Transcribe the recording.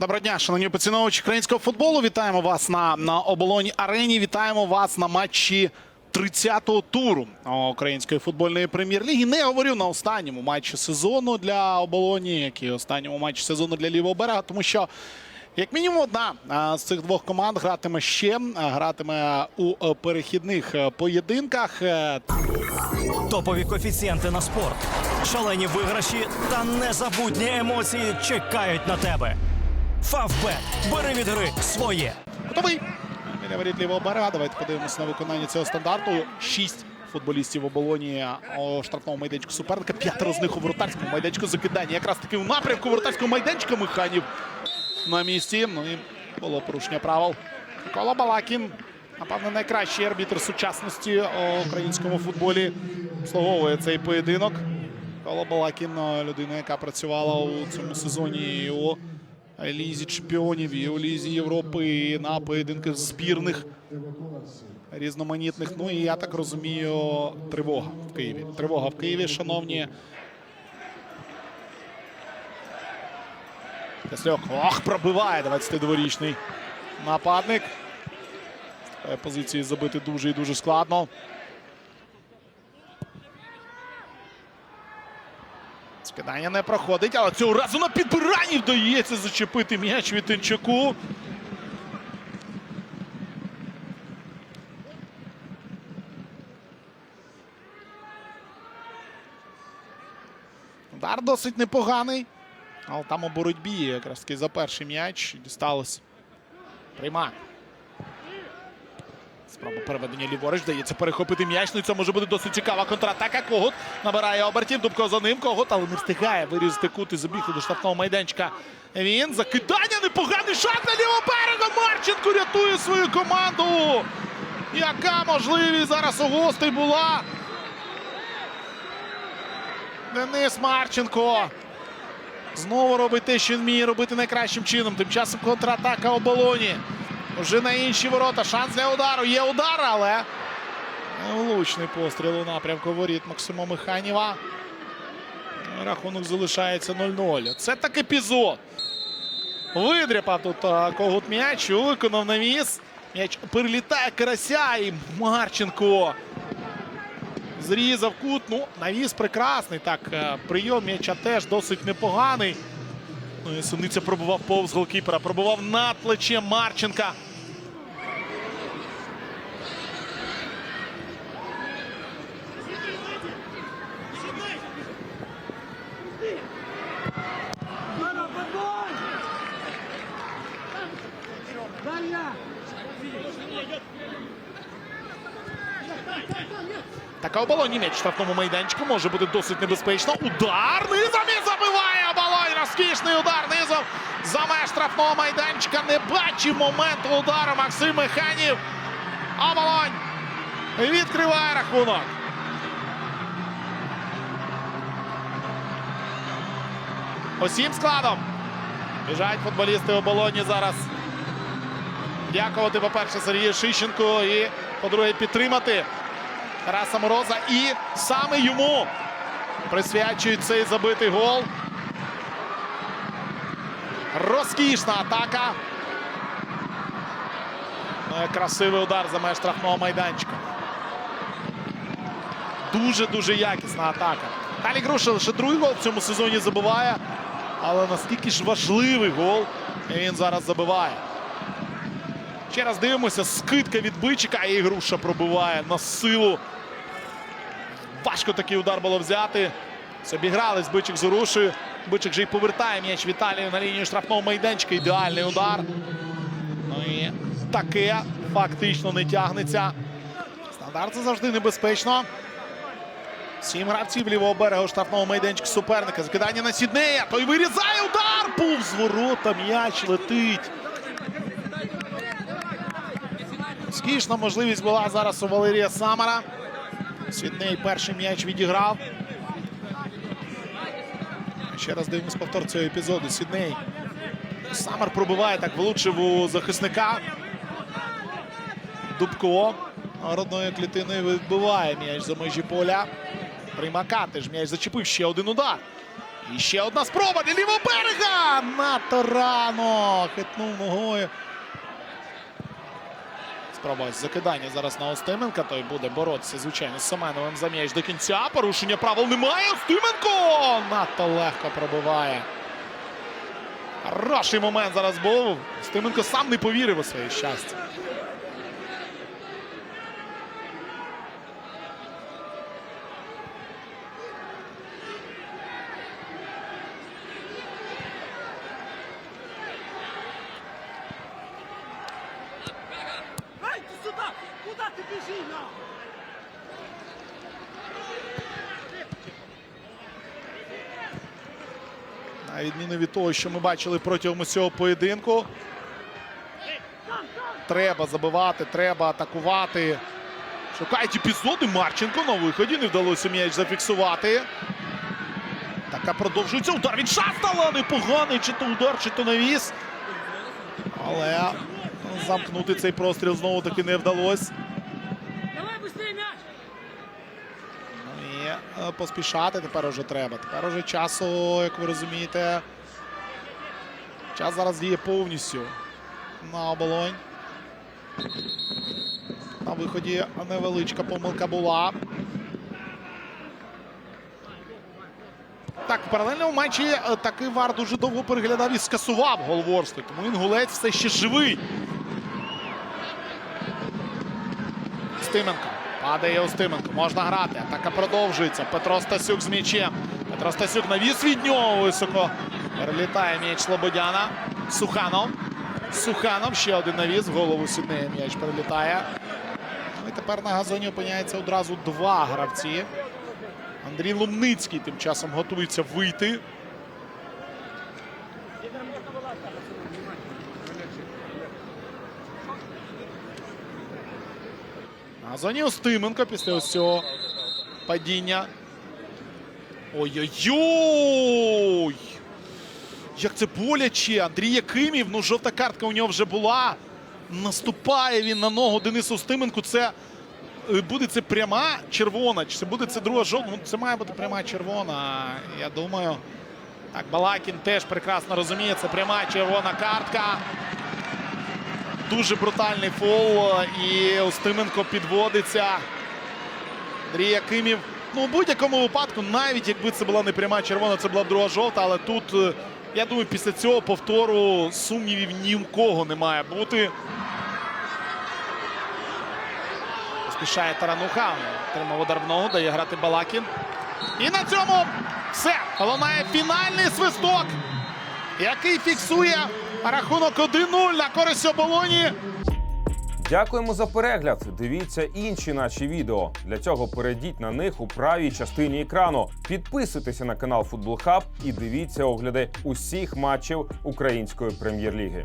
Доброго дня, шановні поціновувачі українського футболу. Вітаємо вас на, на оболоні арені. Вітаємо вас на матчі 30-го туру української футбольної прем'єр-ліги. Не говорю на останньому матчі сезону для оболоні, як і останньому матчі сезону для лівого берега, тому що. Як мінімум, одна з цих двох команд гратиме ще, гратиме у е, перехідних е, поєдинках. Е, Топові коефіцієнти на спорт, шалені виграші та незабутні емоції чекають на тебе. Фавбет. Бери від гри своє. Готовий. Біля воріт лівого. Давайте подивимося на виконання цього стандарту. Шість футболістів в оболоні у штрафному майданчику суперника. П'ятеро з них у воротарському майданчику закидання. Якраз таки у напрямку воротарського майданчика Миханів на місці. Ну і було порушення правил. Микола Балакін. Напевно, найкращий арбітр сучасності у українському футболі. Обслуговує цей поєдинок. Микола Балакін е, людина, яка працювала у цьому сезоні у Лізі чемпіонів, і у Лізі Європи, і на поєдинках збірних різноманітних. Ну і я так розумію, тривога в Києві. Тривога в Києві, шановні. Кисльок. Ох, пробиває 22-річний нападник. Позиції забити дуже і дуже складно. Скидання не проходить, але цього разу на підбиранні вдається зачепити м'яч від Тинчаку. Удар досить непоганий. Але там у боротьбі якраз таки за перший м'яч дісталось. Приймає. Спроба переведення ліворуч. Вдається перехопити м'яч. Ну і це може бути досить цікава контратака. Когут набирає обертів. Дубко за ним. Когут, але не встигає вирізати кут і забігти до штрафного майданчика. Він закидання. Непоганий шаг на лівого берега. Марченко рятує свою команду. Яка можливість зараз у гостей була? Денис Марченко. Знову робить те, що він вміє робити найкращим чином. Тим часом контратака оболоні. Вже на інші ворота. Шанс для удару. Є удар, але влучний постріл у напрямку воріт Максима Миханєва. Рахунок залишається 0-0. Це так епізод. Видряпав тут когут м'яч, виконав навіс. М'яч перелітає карася і Марченко. Зрізав кут. Ну, навіс прекрасний. Так, е, прийом м'яча теж досить непоганий. Ну пробував повз голкіпера, пробував над плечем Марченка. Така оболоні м'яч штрафному майданчику може бути досить небезпечно. Удар низом і забиває оболонь. Розкішний удар низом. За меж штрафного майданчика не бачив моменту удару Максим Механів. Оболонь відкриває рахунок. Усім складом. Біжать футболісти оболоні зараз. Дякувати, по-перше, Сергію Шищенку і, по-друге, підтримати Тараса Мороза. І саме йому присвячують цей забитий гол. Розкішна атака. Ну, Красивий удар за меж штрафного майданчика. Дуже-дуже якісна атака. Далі Груша лише другий гол в цьому сезоні забиває. Але наскільки ж важливий гол він зараз забиває. Ще раз дивимося, скидка від бичика, і груша пробиває на силу. Важко такий удар було взяти. Обігрались бичик з Урушею. Бичик же й повертає м'яч Віталію на лінію штрафного майданчика. Ідеальний удар. Ну і таке фактично не тягнеться. Стандарт це завжди небезпечно. Сім гравців лівого берега у штрафному майданчику суперника. Закидання на Сіднея. Той вирізає удар. Повз ворота м'яч летить. Скішна можливість була зараз у Валерія Самара. Сідней перший м'яч відіграв. Ще раз дивимось повтор цього епізоду. Сідней. Самар пробиває так, влучив у захисника. Дубко родною клітиною відбиває м'яч за межі поля. Примака теж м'яч зачепив ще один удар. І ще одна спроба для лівого берега. Рано. Хитнув ногою. Спроба закидання зараз на Остименка. Той буде боротися, звичайно, з Семеновим за м'яч до кінця. Порушення правил немає. Остименко надто легко пробиває. Хороший момент зараз був. Остименко сам не повірив у своє щастя. Ты! Куда ты бежишь, на? На відміну від того, що ми бачили протягом цього поєдинку. Треба забивати, треба атакувати. Шукають епізоди. Марченко на виході. Не вдалося м'яч зафіксувати. Така продовжується удар від Шастала. Непоганий чи то удар, чи то навіс. Але замкнути цей простріл знову таки не вдалося. Ну і е, поспішати тепер уже треба. Тепер уже часу, як ви розумієте. Час зараз діє повністю на оболонь. На виході невеличка помилка була. Так, в паралельному матчі е, такий вар дуже довго переглядав і скасував гол Ворскли. Тому інгулець все ще живий. Стименко. Падає Устименко. Можна грати. Атака продовжується. Петро Стасюк з м'ячем. Петро Стасюк навіс від нього високо. Перелітає м'яч Слободяна. Суханов. Суханов. Ще один навіс. В голову Сіднея м'яч перелітає. Ну і тепер на газоні опиняється одразу два гравці. Андрій Лумницький тим часом готується вийти. На газоні Устименко після ось цього падіння. Ой-ой-ой! Як це боляче! Андрій Якимів, ну жовта картка у нього вже була. Наступає він на ногу Денису Устименку. Це буде це пряма червона, чи буде це друга жовта? Ну, це має бути пряма червона. Я думаю. Так, Балакін теж прекрасно розуміє, це пряма червона картка. Дуже брутальний фол. І Устименко підводиться. Андрій Якимів. Ну, у будь-якому випадку, навіть якби це була не пряма червона, це була друга жовта. Але тут, е, я думаю, після цього повтору сумнівів ні у кого не має бути. Поспішає Тарануха. Отримав удар в ногу, дає грати Балакін. І на цьому все. Лунає фінальний свисток, який фіксує рахунок 1-0 на користь оболоні. Дякуємо за перегляд. Дивіться інші наші відео. Для цього перейдіть на них у правій частині екрану. Підписуйтеся на канал Футбол Хаб і дивіться огляди усіх матчів української прем'єр-ліги.